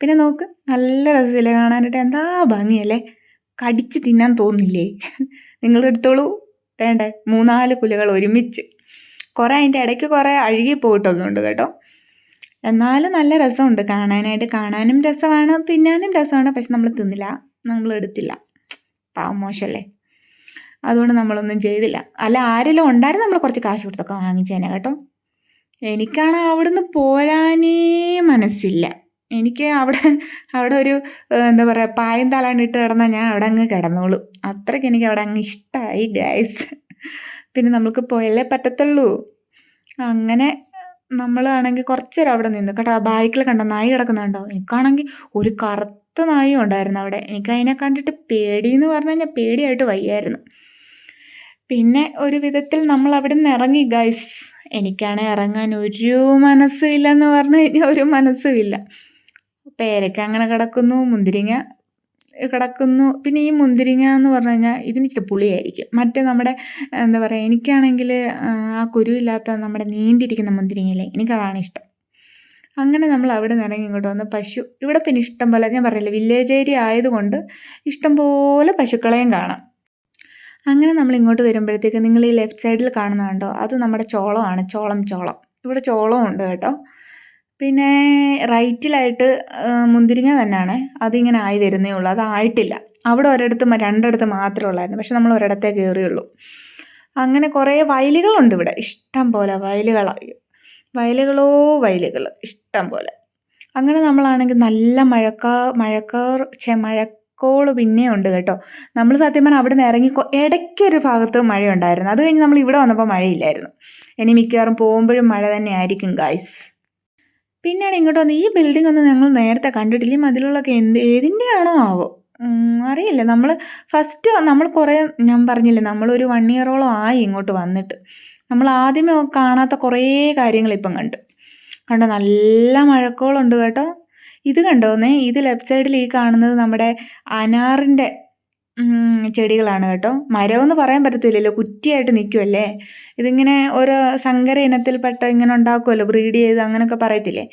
പിന്നെ നോക്ക് നല്ല രസമില്ലേ കാണാനായിട്ട്? എന്താ ഭംഗിയല്ലേ? കടിച്ച് തിന്നാൻ തോന്നില്ലേ? നിങ്ങൾ എടുത്തോളൂ. മൂന്നാൽ കുലകൾ ഒരുമിച്ച്. കുറേ അതിന്റെ ഇടയ്ക്ക് കുറേ അഴുകി പോയിട്ടൊക്കെ ഉണ്ട് കേട്ടോ. എന്നാലും നല്ല രസമുണ്ട് കാണാനായിട്ട്. കാണാനും രസമാണ് തിന്നാനും രസമാണ് പക്ഷെ നമ്മൾ തിന്നില്ല. നമ്മൾ എടുത്തില്ല. പാവം മോശമല്ലേ അതുകൊണ്ട് നമ്മളൊന്നും ചെയ്തില്ല. അല്ല ആരെങ്കിലും ഉണ്ടായിരുന്നു നമ്മൾ കുറച്ച് കാശ് കൊടുത്തൊക്കെ വാങ്ങിച്ചേനെ കേട്ടോ? എനിക്കാണ് അവിടുന്ന് പോരാനേ മനസ്സില്ല. എനിക്ക് അവിടെ അവിടെ ഒരു എന്താ പറയുക പായം തലാണ്ട് കിടന്നാൽ ഞാൻ അവിടെ അങ്ങ് കിടന്നോളൂ. അത്രയ്ക്ക് എനിക്ക് അവിടെ അങ്ങ് ഇഷ്ടമായി ഗൈസ് പിന്നെ നമ്മൾക്ക് പോയല്ലേ പറ്റത്തുള്ളൂ. അങ്ങനെ നമ്മളാണെങ്കിൽ കുറച്ച് അവിടെ നിന്ന്. കേട്ടോ ആ ബാക്കിൽ കണ്ട നായി കിടക്കുന്നുണ്ടോ എനിക്കാണെങ്കിൽ ഒരു കറുത്ത നായും ഉണ്ടായിരുന്നു അവിടെ. എനിക്ക് അതിനെ കണ്ടിട്ട് പേടി എന്ന് പറഞ്ഞാൽ കഴിഞ്ഞാൽ പേടിയായിട്ട് വയ്യായിരുന്നു. പിന്നെ ഒരു വിധത്തിൽ നമ്മൾ അവിടെ നിന്ന് ഇറങ്ങി ഗൈസ് എനിക്കാണെ ഇറങ്ങാൻ ഒരു മനസ്സും ഇല്ലെന്ന് പറഞ്ഞു കഴിഞ്ഞാൽ ഒരു മനസ്സും ഇല്ല പേരയ്ക്ക അങ്ങനെ കിടക്കുന്നു മുന്തിരിങ്ങ കിടക്കുന്നു. പിന്നെ ഈ മുന്തിരിങ്ങ എന്ന് പറഞ്ഞു കഴിഞ്ഞാൽ ഇതിന് ഇച്ചിരി പുളിയായിരിക്കും. മറ്റേ നമ്മുടെ എന്താ പറയുക എനിക്കാണെങ്കിൽ ആ കുരുവില്ലാത്ത നമ്മുടെ നീണ്ടിരിക്കുന്ന മുന്തിരിങ്ങയില്ലേ എനിക്കതാണ് ഇഷ്ടം. അങ്ങനെ നമ്മൾ അവിടെ നിന്ന് ഇറങ്ങി ഇങ്ങോട്ട് വന്ന് പശു ഇവിടെ പിന്നെ ഇഷ്ടം പോലെ ഞാൻ പറയില്ല വില്ലേജ് ഏരിയ ആയതുകൊണ്ട് ഇഷ്ടം പോലെ പശുക്കളെയും കാണാം. അങ്ങനെ നമ്മൾ ഇങ്ങോട്ട് വരുമ്പോഴത്തേക്ക് നിങ്ങൾ ഈ ലെഫ്റ്റ് സൈഡിൽ കാണുന്ന കണ്ടോ? അത് നമ്മുടെ ചോളമാണ് ചോളം ചോളം. ഇവിടെ ചോളമുണ്ട് ഉണ്ട് കേട്ടോ. പിന്നെ റൈറ്റിലായിട്ട് മുന്തിരിങ്ങ തന്നെയാണ്. അതിങ്ങനെ ആയി വരുന്നേ ഉള്ളൂ. അതായിട്ടില്ല. അവിടെ ഒരിടത്ത് രണ്ടിടത്ത് മാത്രമേ ഉള്ളായിരുന്നു. പക്ഷെ നമ്മൾ ഒരിടത്തേ കയറിയുള്ളൂ അങ്ങനെ കുറേ വയലുകളുണ്ട് ഇവിടെ. ഇഷ്ടം പോലെ വയലുകളായി വയലുകളോ വയലുകൾ. ഇഷ്ടം പോലെ. അങ്ങനെ നമ്മളാണെങ്കിൽ നല്ല മഴക്കാ മഴക്കാർ ചെ മഴക്കോൾ പിന്നെയും ഉണ്ട് കേട്ടോ. നമ്മൾ സത്യം പറഞ്ഞാൽ അവിടെ നിന്ന് ഇറങ്ങി ഇടയ്ക്കൊരു ഭാഗത്ത് മഴയുണ്ടായിരുന്നു. അത് കഴിഞ്ഞ് നമ്മൾ ഇവിടെ വന്നപ്പോൾ മഴയില്ലായിരുന്നു. ഇനി മിക്കവാറും പോകുമ്പോഴും മഴ തന്നെ ആയിരിക്കും ഗായ്സ് പിന്നെയാണ് ഇങ്ങോട്ട് വന്ന് ഈ ബിൽഡിംഗ് ഒന്നും ഞങ്ങൾ നേരത്തെ കണ്ടിട്ടില്ല. ഈ എന്ത് എന്ത് ഏതിന്റെയാണോ ആവോ? അറിയില്ല. നമ്മൾ ഫസ്റ്റ് നമ്മൾ കുറേ ഞാൻ പറഞ്ഞില്ലേ നമ്മളൊരു വൺ ഇയറോളം ആയി ഇങ്ങോട്ട് വന്നിട്ട്. നമ്മൾ ആദ്യമേ കാണാത്ത കുറേ കാര്യങ്ങൾ ഇപ്പം കണ്ടു. കണ്ടോ നല്ല മഴക്കോളുണ്ട് കേട്ടോ. ഇത് കണ്ടോന്നേ ഇത് ലെഫ്റ്റ് സൈഡിൽ ഈ കാണുന്നത് നമ്മുടെ അനാറിന്റെ ചെടികളാണ് കേട്ടോ. മരമെന്ന് പറയാൻ പറ്റത്തില്ലല്ലോ കുറ്റിയായിട്ട് നിൽക്കുമല്ലേ ഇതിങ്ങനെ ഓരോ സങ്കര ഇനത്തിൽപ്പെട്ട ഇങ്ങനെ ഉണ്ടാക്കുമല്ലോ ബ്രീഡ് ചെയ്ത് അങ്ങനെയൊക്കെ പറയത്തില്ലേ?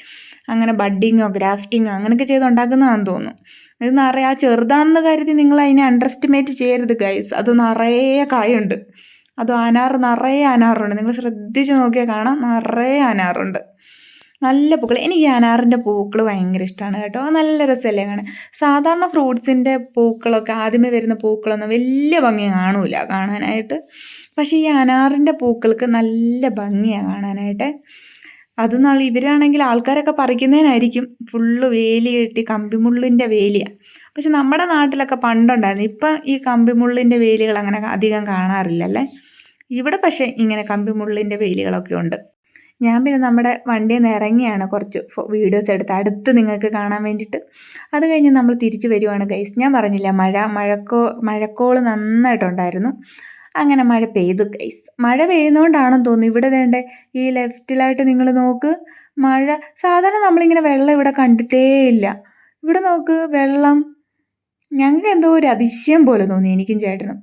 അങ്ങനെ ബഡ്ഡിങ്ങോ ഗ്രാഫ്റ്റിങ്ങോ അങ്ങനെയൊക്കെ ചെയ്ത് ഉണ്ടാക്കുന്നതാണെന്ന് തോന്നുന്നു. ഇത് നിറയെ ആ ചെറുതാണെന്ന് കരുതി നിങ്ങൾ അതിനെ അണ്ടർ എസ്റ്റിമേറ്റ് ചെയ്യരുത് ഗൈസ് അത് നിറയെ കായുണ്ട്. അത് അനാറ് നിറയെ അനാറുണ്ട്. നിങ്ങൾ ശ്രദ്ധിച്ച് നോക്കിയാൽ കാണാം നിറയെ അനാറുണ്ട്. നല്ല പൂക്കൾ എനിക്ക് അനാറിന്റെ പൂക്കൾ ഭയങ്കര ഇഷ്ടമാണ് കേട്ടോ. നല്ല രസമല്ലേ കാണാൻ? സാധാരണ ഫ്രൂട്ട്സിന്റെ പൂക്കളൊക്കെ ആദ്യമേ വരുന്ന പൂക്കളൊന്നും വലിയ ഭംഗി കാണൂല കാണാനായിട്ട്. പക്ഷേ ഈ അനാറിന്റെ പൂക്കൾക്ക് നല്ല ഭംഗിയാണ് കാണാനായിട്ട്. അത് നാൾ ഇവരാണെങ്കിൽ ആൾക്കാരൊക്കെ പറിക്കുന്നതിനായിരിക്കും. ഫുള്ള് വേലി കെട്ടി കമ്പിമുള്ളിന്റെ വേലിയാണ് പക്ഷെ നമ്മുടെ നാട്ടിലൊക്കെ പണ്ടുണ്ടായിരുന്നു. ഇപ്പം ഈ കമ്പിമുള്ളിന്റെ വേലികൾ അങ്ങനെ അധികം കാണാറില്ലല്ലേ? ഇവിടെ പക്ഷേ ഇങ്ങനെ കമ്പിമുള്ളിന്റെ വേലികളൊക്കെ ഉണ്ട്. ഞാൻ പിന്നെ നമ്മുടെ വണ്ടിയിൽ നിന്ന് ഇറങ്ങിയാണ് കുറച്ച് വീഡിയോസ് എടുത്ത് അടുത്ത് നിങ്ങൾക്ക് കാണാൻ വേണ്ടിയിട്ട്. അത് കഴിഞ്ഞ് നമ്മൾ തിരിച്ചു വരുവാണ് ഗൈസ് ഞാൻ പറഞ്ഞില്ല മഴ മഴക്കോ മഴക്കോൾ നന്നായിട്ടുണ്ടായിരുന്നു. അങ്ങനെ മഴ പെയ്തു ഗൈസ് മഴ പെയ്യുന്നതുകൊണ്ടാണെന്ന് തോന്നുന്നു. ഇവിടെ വേണ്ടേ ഈ ലെഫ്റ്റിലായിട്ട് നിങ്ങൾ നോക്ക് മഴ സാധാരണ നമ്മളിങ്ങനെ വെള്ളം ഇവിടെ കണ്ടിട്ടേ ഇല്ല. ഇവിടെ നോക്ക് വെള്ളം ഞങ്ങൾക്ക് എന്തോ ഒരു അതിശയം പോലെ തോന്നി എനിക്കും ചേട്ടനും.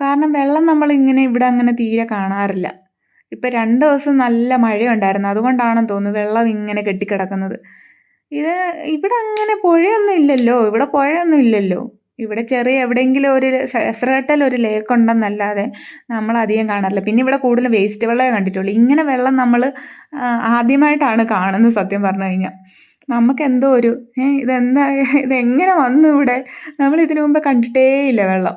കാരണം വെള്ളം നമ്മളിങ്ങനെ ഇവിടെ അങ്ങനെ തീരെ കാണാറില്ല. ഇപ്പം രണ്ട് ദിവസം നല്ല മഴയുണ്ടായിരുന്നു. അതുകൊണ്ടാണെന്ന് തോന്നുന്നു വെള്ളം ഇങ്ങനെ കെട്ടിക്കിടക്കുന്നത്. ഇത് ഇവിടെ അങ്ങനെ പുഴയൊന്നും ഇല്ലല്ലോ. ഇവിടെ പുഴയൊന്നും ഇല്ലല്ലോ. ഇവിടെ ചെറിയ എവിടെയെങ്കിലും ഒരു എസ്രകട്ടൽ ഒരു ലേക്ക് ഉണ്ടെന്നല്ലാതെ നമ്മൾ അധികം കാണാറില്ല. പിന്നെ ഇവിടെ കൂടുതലും വേസ്റ്റ് വെള്ളമേ കണ്ടിട്ടുള്ളൂ. ഇങ്ങനെ വെള്ളം നമ്മൾ ആദ്യമായിട്ടാണ് കാണുന്നത് സത്യം പറഞ്ഞു കഴിഞ്ഞാൽ. നമുക്ക് എന്തോ ഒരു ഇതെന്താ ഇതെങ്ങനെ വന്നു ഇവിടെ? നമ്മൾ ഇതിനു മുമ്പ് കണ്ടിട്ടേ ഇല്ല വെള്ളം.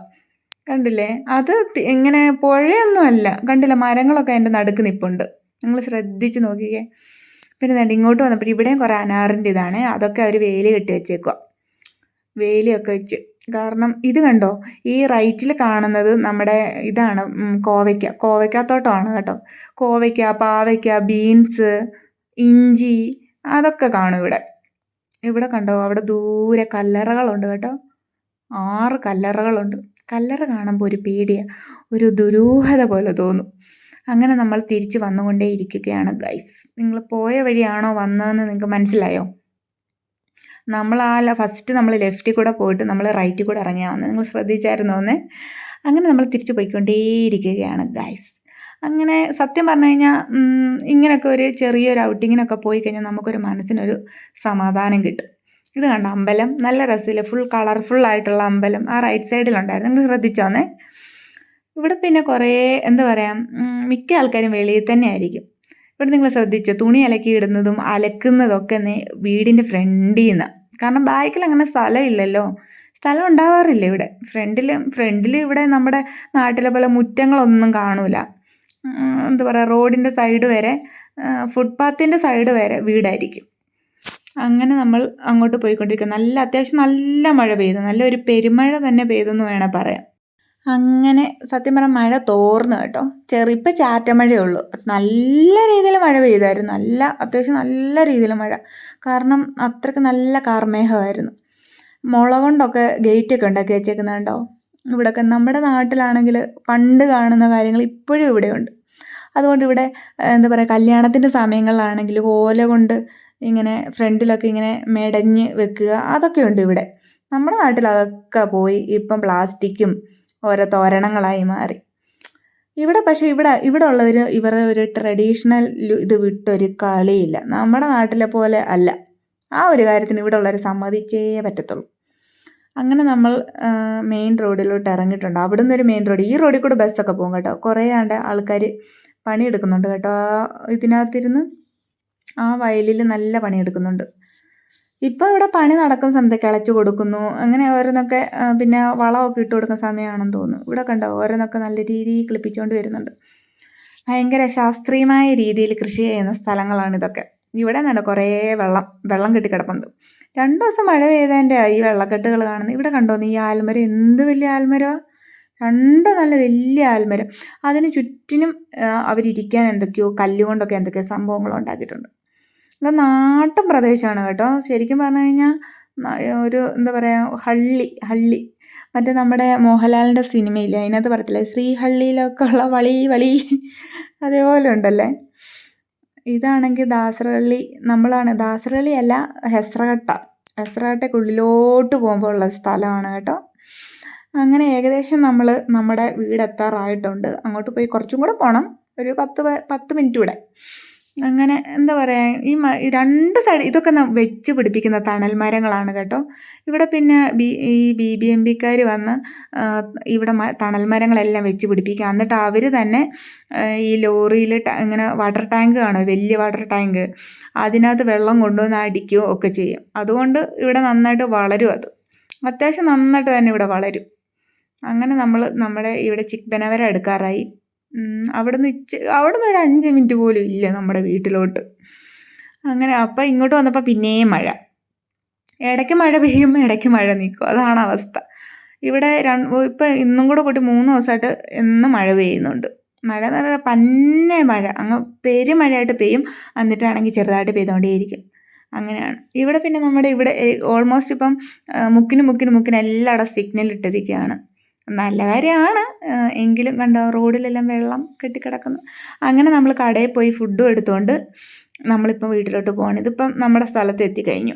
കണ്ടില്ലേ? അത് ഇങ്ങനെ പുഴയൊന്നും അല്ല. കണ്ടില്ല? മരങ്ങളൊക്കെ അതിന്റെ നടുക്ക് നിപ്പുണ്ട്. നിങ്ങൾ ശ്രദ്ധിച്ച് നോക്കിക്കേ. പിന്നെ വേണ്ട ഇങ്ങോട്ട് വന്നപ്പോൾ ഇവിടെയും കുറേ അനാറിന്റെ ഇതാണ്. അതൊക്കെ അവർ വേലി കെട്ടി വെച്ചേക്കുക വേലിയൊക്കെ വെച്ച്. കാരണം ഇത് കണ്ടോ? ഈ റൈറ്റിൽ കാണുന്നത് നമ്മുടെ ഇതാണ് കോവയ്ക്ക. കോവയ്ക്കാത്തോട്ടമാണ് കേട്ടോ. കോവയ്ക്ക പാവയ്ക്ക ബീൻസ് ഇഞ്ചി അതൊക്കെ കാണും ഇവിടെ. ഇവിടെ കണ്ടോ? അവിടെ ദൂരെ കല്ലറകളുണ്ട് കേട്ടോ. ആറ് കല്ലറകളുണ്ട്. കല്ലറ കാണുമ്പോൾ ഒരു പേടിയാണ് ഒരു ദുരൂഹത പോലെ തോന്നും. അങ്ങനെ നമ്മൾ തിരിച്ച് വന്നുകൊണ്ടേ ഇരിക്കുകയാണ്. ഗൈസ് നിങ്ങൾ പോയ വഴിയാണോ വന്നതെന്ന് നിങ്ങൾക്ക് മനസ്സിലായോ? നമ്മൾ ആ ഫസ്റ്റ് നമ്മൾ ലെഫ്റ്റിൽ കൂടെ പോയിട്ട് നമ്മൾ റൈറ്റിൽ കൂടെ ഇറങ്ങിയാൽ വന്നത് നിങ്ങൾ ശ്രദ്ധിച്ചായിരുന്നു ഒന്ന്? അങ്ങനെ നമ്മൾ തിരിച്ചു പോയിക്കൊണ്ടേയിരിക്കുകയാണ് ഗൈസ്. അങ്ങനെ സത്യം പറഞ്ഞു കഴിഞ്ഞാൽ ഇങ്ങനെയൊക്കെ ഒരു ചെറിയൊരു ഔട്ടിങ്ങിനൊക്കെ പോയി കഴിഞ്ഞാൽ നമുക്കൊരു മനസ്സിനൊരു സമാധാനം കിട്ടും. ഇത് കണ്ട? അമ്പലം. നല്ല രസമില്ല? ഫുൾ കളർഫുൾ ആയിട്ടുള്ള അമ്പലം. ആ റൈറ്റ് സൈഡിലുണ്ടായിരുന്നു നിങ്ങൾ ശ്രദ്ധിച്ചോന്നേ. ഇവിടെ പിന്നെ കുറേ എന്താ പറയുക മിക്ക ആൾക്കാരും വെളിയിൽ തന്നെ ആയിരിക്കും. ഇവിടെ നിങ്ങൾ ശ്രദ്ധിച്ചോ? തുണി അലക്കി ഇടുന്നതും അലക്കുന്നതൊക്കെ വീടിന്റെ ഫ്രണ്ടിൽ നിന്ന് കാരണം ബാക്കിൽ അങ്ങനെ സ്ഥലമില്ലല്ലോ സ്ഥലം ഉണ്ടാവാറില്ല ഇവിടെ. ഫ്രണ്ടിൽ ഫ്രണ്ടിൽ ഇവിടെ നമ്മുടെ നാട്ടിലെ പോലെ മുറ്റങ്ങളൊന്നും കാണൂല. എന്താ പറയുക റോഡിന്റെ സൈഡ് വരെ ഫുട്പാത്തിന്റെ സൈഡ് വരെ വീടായിരിക്കും. അങ്ങനെ നമ്മൾ അങ്ങോട്ട് പോയിക്കൊണ്ടിരിക്കുക നല്ല അത്യാവശ്യം നല്ല മഴ പെയ്തു. നല്ലൊരു പെരുമഴ തന്നെ പെയ്തെന്ന് വേണേൽ പറയാം. അങ്ങനെ സത്യം പറഞ്ഞാൽ മഴ തോർന്നു കേട്ടോ. ചെറിയ ഇപ്പം ചാറ്റമഴയേ ഉള്ളൂ. നല്ല രീതിയിൽ മഴ പെയ്തായിരുന്നു. നല്ല അത്യാവശ്യം നല്ല രീതിയിൽ മഴ. കാരണം അത്രയ്ക്ക് നല്ല കാർമേഹമായിരുന്നു മുള കൊണ്ടൊക്കെ ഗേറ്റൊക്കെ ഉണ്ടാക്കി വെച്ചേക്കുന്നത് കണ്ടോ? ഇവിടെയൊക്കെ നമ്മുടെ നാട്ടിലാണെങ്കിൽ പണ്ട് കാണുന്ന കാര്യങ്ങൾ ഇപ്പോഴും ഇവിടെയുണ്ട്. അതുകൊണ്ട് ഇവിടെ എന്താ പറയുക കല്യാണത്തിന്റെ സമയങ്ങളിലാണെങ്കിൽ ഓല കൊണ്ട് ഇങ്ങനെ ഫ്രണ്ടിലൊക്കെ ഇങ്ങനെ മെടഞ്ഞ് വെക്കുക. അതൊക്കെ ഉണ്ട് ഇവിടെ. നമ്മുടെ നാട്ടിൽ അതൊക്കെ പോയി ഇപ്പം പ്ലാസ്റ്റിക്കും ഓരോ തോരണങ്ങളായി മാറി. ഇവിടെ പക്ഷേ ഇവിടെ ഇവിടെ ഉള്ളവർ ഇവരുടെ ഒരു ട്രഡീഷണൽ ഇത് വിട്ടൊരു കളിയില്ല. നമ്മുടെ നാട്ടിലെ പോലെ അല്ല. ആ ഒരു കാര്യത്തിന് ഇവിടെ ഉള്ളവർ സമ്മതിച്ചേ പറ്റത്തുള്ളൂ. അങ്ങനെ നമ്മൾ മെയിൻ റോഡിലോട്ട് ഇറങ്ങിയിട്ടുണ്ട്. അവിടുന്ന് ഒരു മെയിൻ റോഡ്. ഈ റോഡിൽ കൂടെ ബസ്സൊക്കെ പോകും കേട്ടോ. കുറേ ആണ്ട് ആൾക്കാർ പണിയെടുക്കുന്നുണ്ട് കേട്ടോ. ഇതിനകത്തിരുന്ന് ആ വയലിൽ നല്ല പണിയെടുക്കുന്നുണ്ട്. ഇപ്പോൾ ഇവിടെ പണി നടക്കുന്ന സമയത്ത് കിളച്ചു കൊടുക്കുന്നു. അങ്ങനെ ഓരോന്നൊക്കെ പിന്നെ വളമൊക്കെ ഇട്ട് കൊടുക്കുന്ന സമയമാണെന്ന് തോന്നുന്നു. ഇവിടെ കണ്ടോ ഓരോന്നൊക്കെ നല്ല രീതിയിൽ കിളിപ്പിച്ചുകൊണ്ട് വരുന്നുണ്ട്. ഭയങ്കര ശാസ്ത്രീയമായ രീതിയിൽ കൃഷി ചെയ്യുന്ന സ്ഥലങ്ങളാണ് ഇതൊക്കെ. ഇവിടെ നിന്നുണ്ട് കുറേ വെള്ളം വെള്ളം കെട്ടിക്കിടപ്പുണ്ട് രണ്ട് ദിവസം മഴ പെയ്തതിന്റെ ഈ വെള്ളക്കെട്ടുകൾ കാണുന്നത് ഇവിടെ കണ്ടോ നീ ആൽമരം എന്ത് വലിയ ആൽമരമാണ് രണ്ട് നല്ല വലിയ ആൽമരം. അതിന് ചുറ്റിനും അവരിയ്ക്കാൻ എന്തൊക്കെയോ കല്ലുകൊണ്ടൊക്കെ എന്തൊക്കെയോ സംഭവങ്ങൾ ഉണ്ടാക്കിയിട്ടുണ്ട്. ഇത് നാട്ടും പ്രദേശമാണ് കേട്ടോ. ശരിക്കും പറഞ്ഞു കഴിഞ്ഞാൽ ഒരു എന്താ പറയുക ഹള്ളി ഹള്ളി. മറ്റേ നമ്മുടെ മോഹൻലാലിന്റെ സിനിമയില്ലേ അതിനകത്ത് പറയത്തില്ലേ ശ്രീഹള്ളിയിലൊക്കെ ഉള്ള വളി വളി അതേപോലെ ഉണ്ടല്ലേ? ഇതാണെങ്കിൽ ദാസരഹള്ളി നമ്മളാണ്. ദാസരഹള്ളി അല്ല ഹെസ്രഘട്ട. ഹെസ്രഘട്ടക്കുള്ളിലോട്ട് പോകുമ്പോൾ ഉള്ള സ്ഥലമാണ് കേട്ടോ. അങ്ങനെ ഏകദേശം നമ്മൾ നമ്മുടെ വീട് എത്താറായിട്ടുണ്ട് അങ്ങോട്ട് പോയി കുറച്ചും കൂടെ പോകണം ഒരു പത്ത് പത്ത് മിനിറ്റ് കൂടെ അങ്ങനെ എന്താ പറയുക ഈ രണ്ട് സൈഡ് ഇതൊക്കെ വെച്ച് പിടിപ്പിക്കുന്ന തണൽ മരങ്ങളാണ് കേട്ടോ. ഇവിടെ പിന്നെ ബി ഈ ബി ബി എം പിക്കാർ വന്ന് ഇവിടെ തണൽ മരങ്ങളെല്ലാം വെച്ച് പിടിപ്പിക്കുക. എന്നിട്ട് അവർ തന്നെ ഈ ലോറിയിൽ ഇങ്ങനെ വാട്ടർ ടാങ്ക് കാണും വലിയ വാട്ടർ ടാങ്ക്. അതിനകത്ത് വെള്ളം കൊണ്ടുവന്ന് അടിക്കുകയോ ഒക്കെ ചെയ്യും. അതുകൊണ്ട് ഇവിടെ നന്നായിട്ട് വളരും അത്. അത്യാവശ്യം നന്നായിട്ട് തന്നെ ഇവിടെ വളരും. അങ്ങനെ നമ്മൾ നമ്മുടെ ഇവിടെ ചിക്കനവരെ എടുക്കാറായി. അവിടുന്ന് അവിടെ അവിടുന്ന് ഒരു അഞ്ച് മിനിറ്റ് പോലും ഇല്ല നമ്മുടെ വീട്ടിലോട്ട്. അങ്ങനെ അപ്പം ഇങ്ങോട്ട് വന്നപ്പോൾ പിന്നെയും മഴ. ഇടയ്ക്ക് മഴ പെയ്യും ഇടയ്ക്ക് മഴ നിൽക്കും അതാണ് അവസ്ഥ. ഇവിടെ രണ്ട് ഇപ്പം ഇന്നും കൂടെ കൂട്ടി മൂന്ന് ദിവസമായിട്ട് എന്നും മഴ പെയ്യുന്നുണ്ട്. മഴ എന്ന് പറഞ്ഞാൽ പന്നെ മഴ. അങ്ങ് പെരുമഴയായിട്ട് പെയ്യും. എന്നിട്ടാണെങ്കിൽ ചെറുതായിട്ട് പെയ്തുകൊണ്ടേയിരിക്കും അങ്ങനെയാണ്. ഇവിടെ പിന്നെ നമ്മുടെ ഇവിടെ ഓൾമോസ്റ്റ് ഇപ്പം മുക്കിന് മുക്കിന് മുക്കിന് എല്ലായിടം സിഗ്നൽ ഇട്ടിരിക്കുകയാണ് നല്ല കാര്യമാണ്. എങ്കിലും കണ്ടോ റോഡിലെല്ലാം വെള്ളം കെട്ടിക്കിടക്കുന്നു. അങ്ങനെ നമ്മൾ കടയിൽ പോയി ഫുഡും എടുത്തുകൊണ്ട് നമ്മളിപ്പം വീട്ടിലോട്ട് പോകണം ഇതിപ്പം നമ്മുടെ സ്ഥലത്ത് എത്തിക്കഴിഞ്ഞു.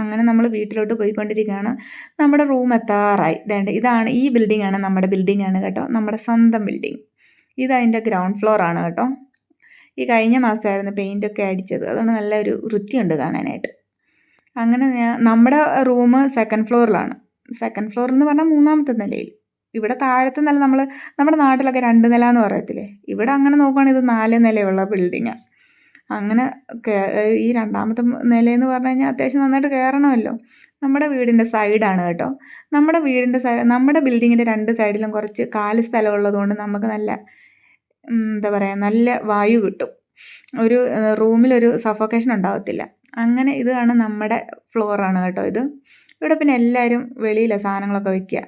അങ്ങനെ നമ്മൾ വീട്ടിലോട്ട് പോയിക്കൊണ്ടിരിക്കുകയാണ്. നമ്മുടെ റൂം എത്താറായി. വേണ്ട ഇതാണ് ഈ ബിൽഡിംഗ് ആണ് നമ്മുടെ ബിൽഡിംഗ് ആണ് കേട്ടോ. നമ്മുടെ സ്വന്തം ബിൽഡിംഗ് അതിന്റെ ഗ്രൗണ്ട് ഫ്ലോർ ആണ് കേട്ടോ. ഈ കഴിഞ്ഞ മാസമായിരുന്നു പെയിന്റൊക്കെ അടിച്ചത്. അതുകൊണ്ട് നല്ലൊരു വൃത്തിയുണ്ട് കാണാനായിട്ട്. അങ്ങനെ നമ്മുടെ റൂം സെക്കൻഡ് ഫ്ലോറിലാണ്. സെക്കൻഡ് ഫ്ലോർ എന്ന് പറഞ്ഞാൽ മൂന്നാമത്തെ നിലയിൽ. ഇവിടെ താഴത്തെ നില നമ്മൾ നമ്മുടെ നാട്ടിലൊക്കെ രണ്ട് നില എന്ന് പറയത്തില്ലേ? ഇവിടെ അങ്ങനെ നോക്കുകയാണെങ്കിൽ ഇത് നാല് നിലയുള്ള ബിൽഡിങ്ങാണ് അങ്ങനെ ഈ രണ്ടാമത്തെ നിലയെന്ന് പറഞ്ഞു കഴിഞ്ഞാൽ അത്യാവശ്യം നന്നായിട്ട് കയറണമല്ലോ നമ്മുടെ വീടിന്റെ സൈഡാണ് കേട്ടോ. നമ്മുടെ വീടിന്റെ സൈ നമ്മുടെ ബിൽഡിങ്ങിന്റെ രണ്ട് സൈഡിലും കുറച്ച് കാൽ സ്ഥലം ഉള്ളതുകൊണ്ട് നമുക്ക് നല്ല എന്താ പറയുക നല്ല വായു കിട്ടും. ഒരു റൂമിലൊരു സഫോക്കേഷൻ ഉണ്ടാകത്തില്ല അങ്ങനെ ഇതാണ് നമ്മുടെ ഫ്ലോറാണ് കേട്ടോ ഇത്. ഇവിടെ പിന്നെ എല്ലാവരും വെളിയിലാണ് സാധനങ്ങളൊക്കെ വയ്ക്കുക